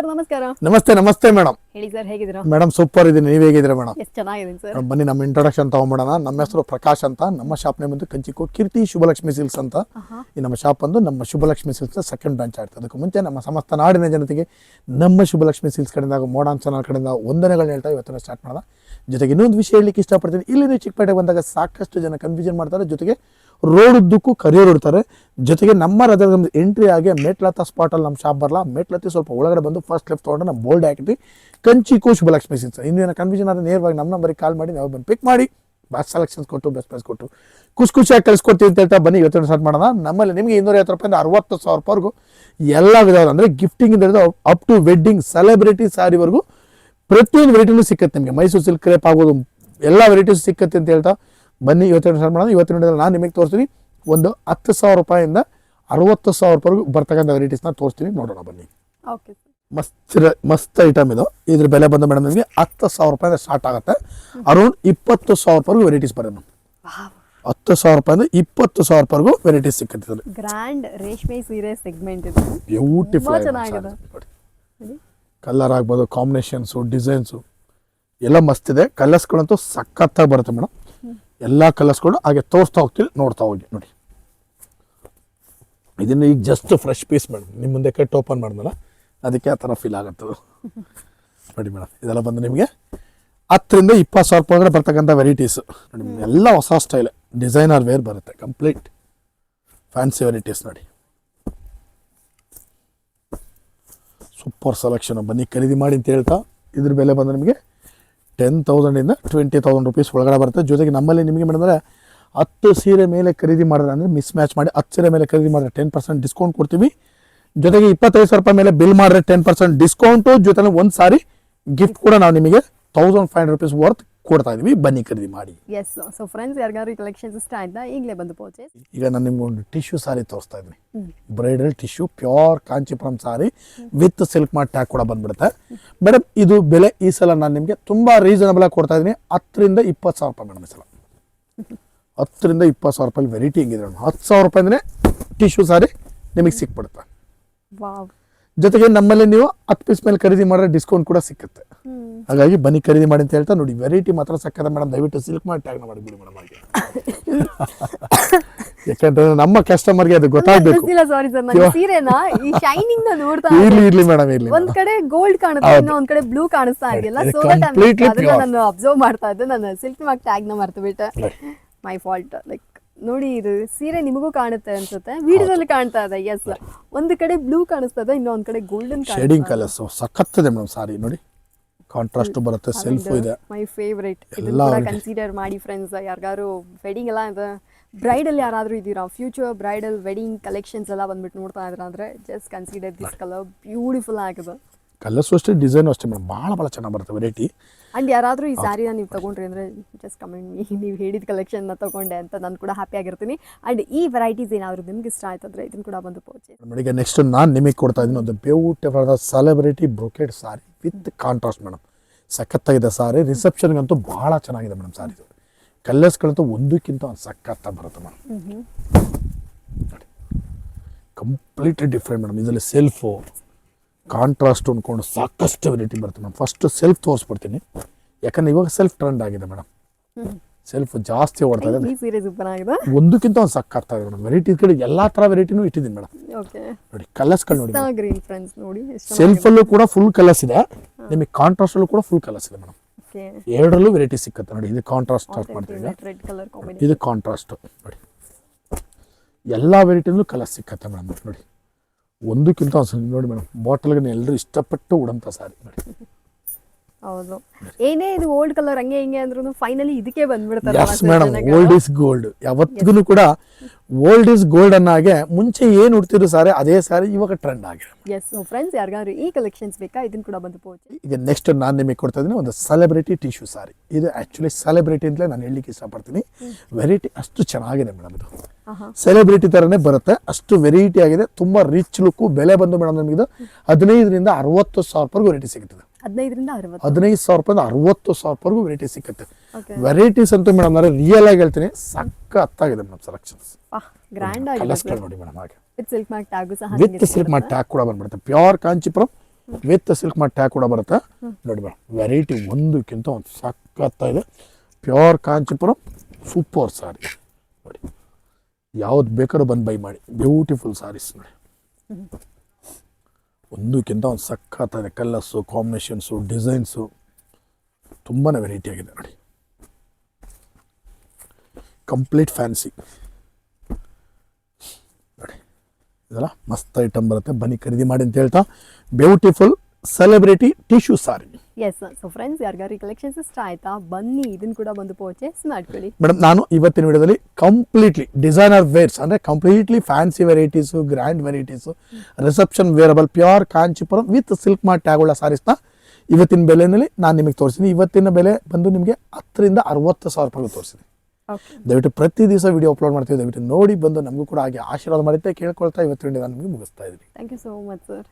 Sir ನಮಸ್ಕಾರ. ನಮಸ್ತೆ ನಮಸ್ತೆ ಮೇಡಮ್. ಹೇಳಿ ಸರ್ ಹೇಗಿದ್ದೀರಾ? ಮೇಡಮ್ ಸೂಪರ್ ಇದೀನಿ. ನೀವು ಹೇಗಿದ್ದೀರಾ ಮೇಡಮ್? ಎಷ್ಟು ಚೆನ್ನಾಗಿದ್ದೀನಿ ಸರ್. ಬನ್ನಿ ನಮ್ಮ ಇಂಟ್ರೊಡಕ್ಷನ್ ತಗೊಂಬಿಡೋಣ. ನಮ್ಮ ಹೆಸರು ಪ್ರಕಾಶ್ ಅಂತ. ನಮ್ಮ ಶಾಪ್ ನೇಮ್ ಬಂದು ಕಂಚಿಕೋ ಕೀರ್ತಿ ಶುಭಲಕ್ಷ್ಮಿ ಸಿಲ್ಸ್ ಅಂತ. ಈ ನಮ್ಮ ಶಾಪ್ ಬಂದು ನಮ್ಮ ಶುಭಲಕ್ಷ್ಮಿ ಸಿಲ್ಸ್ ಸೆಕೆಂಡ್ ಬ್ರಾಂಚ್ ಆಗ್ತದೆ ಅದಕ್ಕೂ ಮುಂಚೆ ನಮ್ಮ ಸಮಸ್ತ ನಾಡಿನ ಜನತೆಗೆ ನಮ್ಮ ಶುಭಲಕ್ಷ್ಮಿ ಸಿಲ್ಸ್ ಕಡೆಯಿಂದ ಮೋಡಾನ್ ಚಾನಲ್ ಕಡೆಯಿಂದ ವಂದನೆಗಳನ್ನ ಹೇಳ್ತಾ ಇವತ್ತಿನ ಸ್ಟಾರ್ಟ್ ಮಾಡೋಣ. ಜೊತೆಗೆ ಇನ್ನೊಂದು ವಿಷಯ ಹೇಳಲಿಕ್ಕೆ ಇಷ್ಟಪಡ್ತೀನಿ. ಇಲ್ಲಿ ನೀವು ಚಿಕ್ಕಪೇಟೆಗೆ ಬಂದಾಗ ಸಾಕಷ್ಟು ಜನ ಕನ್ಫ್ಯೂಷನ್ ಮಾಡ್ತಾರೆ. ಜೊತೆಗೆ ರೋಡ್ ಉದ್ದಕ್ಕೂ ಕರಿಯೋರು ಇರ್ತಾರೆ. ಜೊತೆಗೆ ನಮ್ಮ ರಥದ ಎಂಟ್ರಿ ಆಗಿ ಮೇಟ್ಲತ್ತ ಸ್ಪಾಟಲ್ಲಿ ನಮ್ಮ ಶಾಪ್ ಬರಲ್ಲ. ಮೇಟ್ಲತ್ತಿ ಸ್ವಲ್ಪ ಒಳಗಡೆ ಬಂದು ಫಸ್ಟ್ ಲೆಫ್ಟ್ ತೊಗೊಂಡು ನಮ್ಮ ಬೋಲ್ಡ್ ಹಾಕಿದ್ವಿ. ಕಂಚಿಕೋ ಶುಭಲಕ್ಷ್ಮಿ ಸಿಲ್ಕ್ಸ್ ಇನ್ನೇನು ಕನ್ಫ್ಯೂಷನ್ ಆದರೆ ನೇರವಾಗಿ ನಮ್ಮ ನಂಬರಿಗೆ ಕಾಲ್ ಮಾಡಿ, ನಾವು ಬಂದು ಪಿಕ್ ಮಾಡಿ. ಬೆಸ್ಟ್ ಸೆಲೆಕ್ಷನ್ಸ್ ಕೊಟ್ಟು ಬೆಸ್ಟ್ ಪ್ರೈಸ್ ಕೊಟ್ಟು. ಖುಷಿ ಖುಷಿಯಾಗಿ ಕಳಿಸ್ಕೊಡ್ತೀವಿ ಅಂತ ಹೇಳ್ತಾ ಬನ್ನಿ. ಇವತ್ತಿನ ಸ್ಟಾರ್ಟ್ ಮಾಡೋಣ. ನಮ್ಮಲ್ಲಿ ನಿಮಗೆ ಇನ್ನೂರ ಐವತ್ತು ರೂಪಾಯಿಂದ ಅರವತ್ತು ಸಾವಿರ ರೂಪಾಯಿವರೆಗೂ ಎಲ್ಲ ವಿಧವಾದ, ಅಂದರೆ ಗಿಫ್ಟಿಂಗ್ ಹಿಡಿದು ಅಪ್ ಟು ವೆಡ್ಡಿಂಗ್ ಸೆಲೆಬ್ರಿಟಿ ಸಾರಿವರೆಗೂ ಪ್ರತಿಯೊಂದು ವೆರೈಟಿನೂ ಸಿಕ್ಕತ್ತೆ ನಿಮಗೆ. ಮೈಸೂರು ಸಿಲ್ಕ್ ಕ್ರೇಪ್ ಆಗೋದು ಎಲ್ಲ ವೆರೈಟೀಸ್ ಸಿಕ್ಕತ್ತೆ ಅಂತ ಹೇಳ್ತಾ ಬನ್ನಿ ಇವತ್ತಿನ ಸ್ಟಾರ್ಟ್ ಮಾಡೋಣ. ಇವತ್ತಿನ ನಾನು ನಿಮಗೆ ತೋರಿಸ್ತೀನಿ ಒಂದು ಹತ್ತು ಸಾವಿರ ರೂಪಾಯಿಂದ ಅರವತ್ತು ಸಾವಿರ ರೂಪಾಯಿವರೆಗೂ ಬರ್ತಕ್ಕಂಥ ವೆರೈಟೀಸ್ನ ತೋರಿಸ್ತೀನಿ. ನೋಡೋಣ ಬನ್ನಿ. ಓಕೆ ಮಸ್ತ್ ಮಸ್ತ್ ಐಟಮ್ ಇದು. ಇದ್ರ ಬೆಲೆ ಬಂದ ಮೇಡಮ್ ನಿಮಗೆ ಹತ್ತು ಸಾವಿರ ರೂಪಾಯಿಂದ ಸ್ಟಾರ್ಟ್ ಆಗುತ್ತೆ. ಅರೌಂಡ್ ಇಪ್ಪತ್ತು ಸಾವಿರ ರೂಪಾಯಿಗೂ ವೆರೈಟೀಸ್ ಬರೋಣ. ಹತ್ತು ಸಾವಿರ ರೂಪಾಯಿಂದ ಇಪ್ಪತ್ತು ಸಾವಿರ ರೂಪಾಯಿಗೂ ವೆರೈಟೀಸ್ ಸಿಕ್ಕತ್ತೆ ಗ್ರ್ಯಾಂಡ್ ರೇಷ್ಮೆ ಸೀರೆ ಸೆಗ್ಮೆಂಟ್ ಇದು. ಬ್ಯೂಟಿಫುಲ್. ಕಲರ್ ಆಗ್ಬೋದು ಕಾಂಬಿನೇಷನ್ಸು ಡಿಸೈನ್ಸು ಎಲ್ಲ ಮಸ್ತ್ ಇದೆ. ಕಲರ್ಸ್ಗಳಂತೂ ಸಖತ್ತಾಗಿ ಬರುತ್ತೆ ಮೇಡಮ್ ಎಲ್ಲ ಕಲರ್ಸ್ಗಳು ಹಾಗೆ ತೋರಿಸ್ತಾ ಹೋಗ್ತೀವಿ, ನೋಡ್ತಾ ಹೋಗಿ, ನೋಡಿ. ಇದನ್ನು ಈಗ ಜಸ್ಟ್ ಫ್ರೆಶ್ ಪೀಸ್ ಮೇಡಮ್ ನಿಮ್ಮ ಮುಂದೆ ಕಟ್ ಓಪನ್ ಮಾಡಿದ್ನಲ್ಲ, ಅದಕ್ಕೆ ಆ ಥರ ಫೀಲ್ ಆಗುತ್ತೆ. ನೋಡಿ ಮೇಡಮ್ ಇದೆಲ್ಲ ಬಂದು ನಿಮಗೆ ಹತ್ತರಿಂದ ಇಪ್ಪತ್ತು ಸಾವಿರ ರೂಪಾಯಿ ಒಳಗಡೆ ಬರ್ತಕ್ಕಂಥ ವೆರೈಟೀಸ್ ನೋಡಿ ಎಲ್ಲ ಹೊಸ ಸ್ಟೈಲ್ ಡಿಸೈನರ್ ವೇರ್ ಬರುತ್ತೆ ಕಂಪ್ಲೀಟ್ ಫ್ಯಾನ್ಸಿ ವೆರೈಟೀಸ್ ನೋಡಿ. ಸೂಪರ್ ಸೆಲೆಕ್ಷನ್ ಬನ್ನಿ ಖರೀದಿ ಮಾಡಿ ಅಂತ ಹೇಳ್ತಾ ಇದ್ರ ಬೆಲೆ ಬಂದು ನಿಮಗೆ ಟೆನ್ ತೌಸಂಡಿಂದ ಟ್ವೆಂಟಿ ತೌಸಂಡ್ ರುಪೀಸ್ ಒಳಗಡೆ ಬರುತ್ತೆ. ಜೊತೆಗೆ ನಮ್ಮಲ್ಲಿ ನಿಮಗೆ ಮಾಡಿದ್ರೆ ಹತ್ತು ಸೀರೆ ಮೇಲೆ ಖರೀದಿ ಮಾಡಿದ್ರೆ ಅಂದರೆ ಮಿಸ್ ಮ್ಯಾಚ್ ಮಾಡಿ ಹತ್ತು ಸೀರೆ ಮೇಲೆ ಖರೀದಿ ಮಾಡಿದ್ರೆ ಟೆನ್ ಪರ್ಸೆಂಟ್ ಡಿಸ್ಕೌಂಟ್ ಕೊಡ್ತೀವಿ. ಜೊತೆಗೆ ಇಪ್ಪತ್ತೈದು ಸಾವಿರ ರೂಪಾಯಿ ಮೇಲೆ ಬಿಲ್ ಮಾಡಿದ್ರೆ ಟೆನ್ ಪರ್ಸೆಂಟ್ ಡಿಸ್ಕೌಂಟು ಜೊತೆಗೆ ಒಂದು ಸಾರಿ ಗಿಫ್ಟ್ ಕೂಡ ನಾವು ನಿಮಗೆ thousand five hundred rupees worth ಕೊಡ್ತಾ ಇದೀವಿ ಬನ್ನಿ ಖರೀದಿ ಮಾಡಿ. ಎಸ್ ಸೊ ಫ್ರೆಂಡ್ಸ್ ಯಾರಿಗಾದ್ರು ಕಲೆಕ್ಷನ್ಸ್ ಇಷ್ಟ ಆಯ್ತಾ ಈಗಲೇ ಬಂದು ಪರ್ಚೇಸ್ ಈಗ ನಾನು ನಿಮ್ಗೆ ಒಂದು ಟಿಶ್ಯೂ ಸಾರಿ ತೋರಿಸ್ತಾ ಇದ್ದೀನಿ. Bridal tissue pure Kanchipuram sari with silk ಮಾಡಿ ಟ್ಯಾಕ್ ಕೂಡ ಬಂದ್ಬಿಡುತ್ತೆ. ಮೇಡಮ್ ಇದು ಬೆಲೆ ಈ ಸಲ ನಾನು ನಿಮಗೆ ತುಂಬಾ ರೀಸನಬಲ್ ಆಗಿ ಕೊಡ್ತಾ ಇದ್ದೀನಿ. ಹತ್ತರಿಂದ ಇಪ್ಪತ್ತು ಸಾವಿರ ರೂಪಾಯಿ ಮೇಡಮ್ ಈ ಸಲ. ಹತ್ತರಿಂದ ಇಪ್ಪತ್ತು ಸಾವಿರ ರೂಪಾಯಿ ವೆರೈಟಿ ಹೆಂಗಿದೆ ಮೇಡಮ್ ಹತ್ತು ಸಾವಿರ ರೂಪಾಯಿ ಅಂದರೆ ಟಿಶ್ಯೂ ಸಾರಿ ನಿಮಗೆ ಸಿಕ್ಬಿಡುತ್ತೆ. ವಾವ್ ಜೊತೆಗೆ ನಮ್ಮಲ್ಲಿ ನೀವು ಹತ್ತು ಪೀಸ್ ಮೇಲೆ ಖರೀದಿ ಮಾಡಿದ್ರೆ ಡಿಸ್ಕೌಂಟ್ ಕೂಡ ಸಿಕ್ಕುತ್ತೆ. ಹಾಗಾಗಿ ಬನ್ನಿ ಖರೀದಿ ಮಾಡಿ ಅಂತ ಹೇಳ್ತಾ ನೋಡಿ ವೆರೈಟಿ ಮಾತ್ರ ಸಕ್ಕದ ಮೇಡಮ್ ದಯವಿಟ್ಟು ಸಿಲ್ಕ್ ಮಾಡಿ ಟ್ಯಾಗ್ನ ಮಾಡಿಬಿಡಿ ಮೇಡಮ್ ಹಾಗೆ. ಯಾಕಂದ್ರೆ ನಮ್ಮ ಕಸ್ಟಮರ್ಗೆ ಅದು ಗೊತ್ತಾಗಬೇಕು. ಗೊತ್ತಿಲ್ಲ ಸಾರಿ ಸರ್ ನನ್ನ ಸೀರೆನಾ? ಈ ಶೈನಿಂಗ್ನ ನೋಡ್ತಾ ಇರ್ಲಿ ಇರ್ಲಿ ಮೇಡಮ್ ಇರ್ಲಿ ಒಂದ್ ಕಡೆ ಗೋಲ್ಡ್ ಕಾಣುತ್ತೆ ಇನ್ನು ಒಂದ್ ಕಡೆ ಬ್ಲೂ ಕಾಣಿಸ್ತಾ ಇದೆಯಲ್ಲ ಇದು ಸೊ ದಟ್ ಅದನ್ನ ನಾನು ಅಬ್ಸರ್ವ್ ಮಾಡ್ತಾ ಇದ್ದೆ ನಾನು ಸಿಲ್ಕ್ ಮಾರ್ಕ್ ಟ್ಯಾಗ್ನ ಮರ್ತು ಬಿಟ್ಟೆ ಮೈ ಫಾಲ್ಟ್ ಲೈಕ್ ನೋಡಿ ಇದು ಸೀರೆ ನಿಮಗೂ ಕಾಣುತ್ತೆ ಅನ್ಸುತ್ತೆ ವಿಡಿಯೋದಲ್ಲಿ ಕಾಣ್ತಾ ಇದೆ ಎಸ್ ಒಂದ್ ಕಡೆ ಬ್ಲೂ ಕಾಣಿಸ್ತಾ ಇದೆ ಇನ್ನೊಂದ್ ಕಡೆ ಗೋಲ್ಡನ್ ಶೇಡಿಂಗ್ ಕಲರ್ಸ್ ಸಕ್ಕತ್ತದೆ ಮೇಡಮ್ ಸಾರಿ ನೋಡಿ. ಕಾಂಟ್ರಾಸ್ಟ್ ಬರುತ್ತೆ ಸೆಲ್ಫ್ ಇದೆ. ಮೈ ಫೇವರೇಟ್ ಇದನ್ನ ಕೂಡ ಕನ್ಸಿಡರ್ ಮಾಡಿ ಫ್ರೆಂಡ್ಸ್ ಯಾರಿಗಾರು ವೆಡ್ಡಿಂಗ್ ಎಲ್ಲ ಇದೆ. ಬ್ರೈಡಲ್ ಯಾರಾದರೂ ಇದ್ದೀರಾ? ಫ್ಯೂಚರ್ ಬ್ರೈಡಲ್ ವೆಡ್ಡಿಂಗ್ ಕಲೆಕ್ಷನ್ಸ್ ಎಲ್ಲ ಬಂದ್ಬಿಟ್ಟು ನೋಡ್ತಾ ಇದ್ರೆ ಅಂದರೆ just consider this colour beautiful ಆಗಿದೆ. ಕಲರ್ಸು ಅಷ್ಟೇ ಡಿಸೈನು ಅಷ್ಟೇ ಮೇಡಮ್. ಭಾಳ ಭಾಳ ಚೆನ್ನಾಗಿ ಬರುತ್ತೆ ವೆರೈಟಿ ಅಂಡ್ ಯಾರಾದರೂ ಈ ಸ್ಯಾರಿನ ನೀವು ತೊಗೊಂಡ್ರಿ ಅಂದರೆ ಜಸ್ಟ್ ಕಮೆಂಟ್ ಮೀ ನೀವು ಹೇಳಿದ ಕಲೆಕ್ಷನ್ನ ತಗೊಂಡೆ ಅಂತ ನಾನು ಕೂಡ ಹ್ಯಾಪಿ ಆಗಿರ್ತೀನಿ. ಅಂಡ್ ಈ ವೆರೈಟೀಸ್ ಏನಾದರೂ ನಿಮ್ಗೆ ಇಷ್ಟ ಆಯ್ತಂದ್ರೆ ಇದನ್ನು ಕೂಡ ಬಂದು ಪರ್ಚೇಸ್ ಈಗ ನೆಕ್ಸ್ಟ್ ನಾನು ನಿಮಗೆ ಕೊಡ್ತಾ ಇದ್ದೀನಿ ಒಂದು beautiful celebrity brocade sari with contrast madam. ಸಖತ್ತಾಗಿದೆ ಸಾರಿ ರಿಸೆಪ್ಷನ್ಗಂತೂ ಭಾಳ ಚೆನ್ನಾಗಿದೆ ಮೇಡಮ್ ಸಾರಿ ಇದು. ಕಲರ್ಸ್ಗಳಂತೂ ಒಂದಕ್ಕಿಂತ ಒಂದು ಸಖತ್ತಾಗಿ ಬರುತ್ತೆ ಮೇಡಮ್. Completely different madam. ಇದರಲ್ಲಿ ಸೆಲ್ಫು ಕಾಂಟ್ರಾಸ್ಟ್ ಅಂದ್ಕೊಂಡು ಸಾಕಷ್ಟು ವೆರೈಟಿ ಬರುತ್ತೆ ಮೇಡಮ್ ಫಸ್ಟ್ ಸೆಲ್ಫ್ ತೋರಿಸ್ಬಿಡ್ತೀನಿ. ಯಾಕಂದ್ರೆ ಇವಾಗ ಸೆಲ್ಫ್ ಟ್ರೆಂಡ್ ಆಗಿದೆ ಮೇಡಮ್ ಸೆಲ್ಫ್ ಜಾಸ್ತಿ ಓಡ್ತಾ ಇದೆ. ಒಂದಕ್ಕಿಂತ ಒಂದು ಸಖತ್ತಾಗಿದೆ ಇದೆ ಮೇಡಮ್ ವೆರೈಟಿ ಕಡೆ ಎಲ್ಲಾ ತರ ವೆರೈಟಿನೂ ಇಟ್ಟಿದ್ದೀನಿ ಮೇಡಮ್ ನೋಡಿ ಗ್ರೀನ್ ಫ್ರೆಂಡ್ಸ್ ನೋಡಿ ಸೆಲ್ಫ್ ಅಲ್ಲೂ ಕೂಡ ಫುಲ್ ಕಲರ್ಸ್ ಇದೆ. ನಿಮಗೆ ಕಾಂಟ್ರಾಸ್ಟಲ್ಲೂ ಕೂಡ ಫುಲ್ ಕಲರ್ಸ್ ಇದೆ ಮೇಡಮ್ ಎರಡರಲ್ಲೂ ವೆರೈಟಿ ಸಿಕ್ಕತ್ತೆ ನೋಡಿ ಇದು ಕಾಂಟ್ರಾಸ್ಟ್ ಸ್ಟಾರ್ಟ್ ಮಾಡ್ತೀವಿ. ಇದು ಕಾಂಟ್ರಾಸ್ಟ್ ನೋಡಿ. ಎಲ್ಲ ವೆರೈಟಿನೂ ಕಲರ್ ಸಿಕ್ಕತ್ತೆ ಮೇಡಮ್ ನೋಡಿ. ಒಂದಕ್ಕಿಂತ ಒಂದು ನೋಡಿ ಮೇಡಮ್. ಬಾಟಲ್ಗೆ ಎಲ್ಲರೂ ಇಷ್ಟಪಟ್ಟು ಉಡಂಥ ಸಾರಿ. ನೋಡಿ ಹೌದು. ಏನೇ ಇದು ಓಲ್ಡ್ ಕಲರ್ ಹಂಗೆ ಹಿಂಗೆ ಅಂದ್ರೂ ಫೈನಲಿ ಇದಕ್ಕೆ ಬಂದ್ಬಿಡ್ತಾರೆ yes madam old is gold ಯಾವತ್ತಿಗೂ ಕೂಡ ಓಲ್ಡ್ ಇಸ್ ಗೋಲ್ಡ್ ಅನ್ನಾಗೆ ಮುಂಚೆ ಏನು ಉಡ್ತಿದ್ರು ಸಾರಿ ಅದೇ ಸಾರಿ ಇವಾಗ ಟ್ರೆಂಡ್ ಆಗಿದೆ. ಎಸ್ ಫ್ರೆಂಡ್ಸ್ ಯಾರಿಗಾದ್ರು ಈ ಕಲೆಕ್ಷನ್ಸ್ ಬೇಕಾ ಇದನ್ನ ಕೂಡ ಬಂದು ಪೋಚಿ. ಈಗ ನೆಕ್ಸ್ಟ್ ನಾನು ನಿಮಗೆ ಕೊಡ್ತಾ ಇದ್ದೀನಿ ಒಂದು ಸೆಲೆಬ್ರಿಟಿ ಟಿಶ್ಯೂ ಸಾರಿ. ಇದು ಆ್ಯಕ್ಚುಲಿ ಸೆಲೆಬ್ರಿಟಿ ಅಂತಲೇ ನಾನು ಹೇಳಲಿಕ್ಕೆ ಇಷ್ಟಪಡ್ತೀನಿ. ವೆರೈಟಿ ಅಷ್ಟು ಚೆನ್ನಾಗಿದೆ ಮೇಡಮ್ ಇದು. ಸೆಲೆಬ್ರಿಟಿ ಥರನೇ ಬರುತ್ತೆ. ಅಷ್ಟು ವೆರೈಟಿ ಆಗಿದೆ. ತುಂಬ ರಿಚ್ ಲುಕ್ಕು ಬೆಲೆ ಬಂದು ಮೇಡಮ್ ನಮಗಿದು ಹದಿನೈದರಿಂದ ಅರವತ್ತು ಸಾವಿರ ರೂಪಾಯಿಗೂ ವೆರೈಟಿ ಸಿಗುತ್ತದೆ ಹದಿನೈದರಿಂದ ಅರವತ್ತು. ಹದಿನೈದು ಸಾವಿರ ರೂಪಾಯಿಂದ ಅರವತ್ತು ಸಾವಿರ ರೂಪಾಯಿಗೂ ವೆರೈಟಿ ಓಕೆ ವೆರೈಟೀಸ್ ಅಂತೂ ಮೇಡಮ್ ನಾನು ರಿಯಲ್ ಆಗಿ ಹೇಳ್ತೀನಿ ಸಖತ್ತಾಗಿದೆ ಮೇಡಮ್ ಸೆಲೆಕ್ಷನ್ಸ್ ಗ್ರ್ಯಾಂಡ್ ನೋಡಿ ಮೇಡಮ್ ಹಾಗೆ. ವಿತ್ ಸಿಲ್ಕ್ ಮ್ಯಾಕ್ ಟ್ಯಾಗು ಸಹ ವಿತ್ ಸಿಲ್ಕ್ ಮಾಡಿ ಟ್ಯಾಗ್ ಕೂಡ ಬಂದ್ಬಿಡುತ್ತೆ. ಪ್ಯೂರ್ ಕಾಂಚಿಪುರಂ ವಿತ್ ಸಿಲ್ಕ್ ಮಾಡಿ ಟ್ಯಾಗ್ ಕೂಡ ಬರುತ್ತೆ. ನೋಡಿ ಮೇಡಮ್ ವೆರೈಟಿ ಒಂದಕ್ಕಿಂತ ಒಂದು ಸಕ್ಕತ್ತಾಗಿದೆ ಇದೆ ಪ್ಯೂರ್ ಕಾಂಚಿಪುರಂ ಸೂಪರ್ ಸಾರಿ ನೋಡಿ ಯಾವ್ದು ಬೇಕಾದ್ರೂ ಬಂದು ಬೈ ಮಾಡಿ. ಬ್ಯೂಟಿಫುಲ್ ಸಾರೀಸ್ ನೋಡಿ. ಒಂದಕ್ಕಿಂತ ಒಂದು ಸಖತ್ತಾಗಿದೆ ಕಲ್ಲರ್ಸು ಕಾಂಬಿನೇಷನ್ಸು ಡಿಸೈನ್ಸು ತುಂಬಾ ವೆರೈಟಿ ಆಗಿದೆ ನೋಡಿ. ಕಂಪ್ಲೀಟ್ ಫ್ಯಾನ್ಸಿ ನೋಡಿ. ಇದೆಲ್ಲ ಮಸ್ತ್ ಐಟಮ್ ಬರುತ್ತೆ. ಬನ್ನಿ ಖರೀದಿ ಮಾಡಿ ಅಂತ ಹೇಳ್ತಾ beautiful celebrity tissue sari yes so friends ಯಾರಿಗಾರು ಕಲೆಕ್ಷನ್ಸ್ ಇಷ್ಟ ಆಯ್ತಾ? ಬನ್ನಿ ಇದನ್ನ ಕೂಡ ಬಂದು ಪರ್ಚೇಸ್ ಮಾಡ್ಕೊಳ್ಳಿ. ಮೇಡಮ್ ನಾನು ಇವತ್ತಿನ ವಿಡಿಯೋದಲ್ಲಿ ಕಂಪ್ಲೀಟ್ಲಿ ಡಿಸೈನರ್ ವೇರ್ಸ್ ಅಂದರೆ completely fancy varieties grand varieties reception wearable pure Kanchipuram with silk mark ಟ್ಯಾಗುಳ ಸಾರೀಸ್ನ ಇವತ್ತಿನ ಬೆಲೆಯಲ್ಲಿ ನಾನು ನಿಮಗೆ ತೋರಿಸ್ತೀನಿ. ಇವತ್ತಿನ ಬೆಲೆ ಬಂದು ನಿಮಗೆ ಹತ್ತರಿಂದ ಅರವತ್ತು ಸಾವಿರ ರೂಪಾಯಿ ತೋರಿಸ್ತೀನಿ. ಓಕೆ ದಯವಿಟ್ಟು ಪ್ರತಿ ದಿವಸ ವಿಡಿಯೋ ಅಪ್ಲೋಡ್ ಮಾಡ್ತೀವಿ. ದಯವಿಟ್ಟು ನೋಡಿ ಬಂದು ನಮಗೂ ಕೂಡ ಹಾಗೆ ಆಶೀರ್ವಾದ ಮಾಡುತ್ತೆ ಕೇಳ್ಕೊಳ್ತಾ ಇವತ್ತಿನ ನಾನು ನಿಮಗೆ ಮುಗಿಸ್ತಾ ಇದ್ದೀನಿ. Thank you so much sir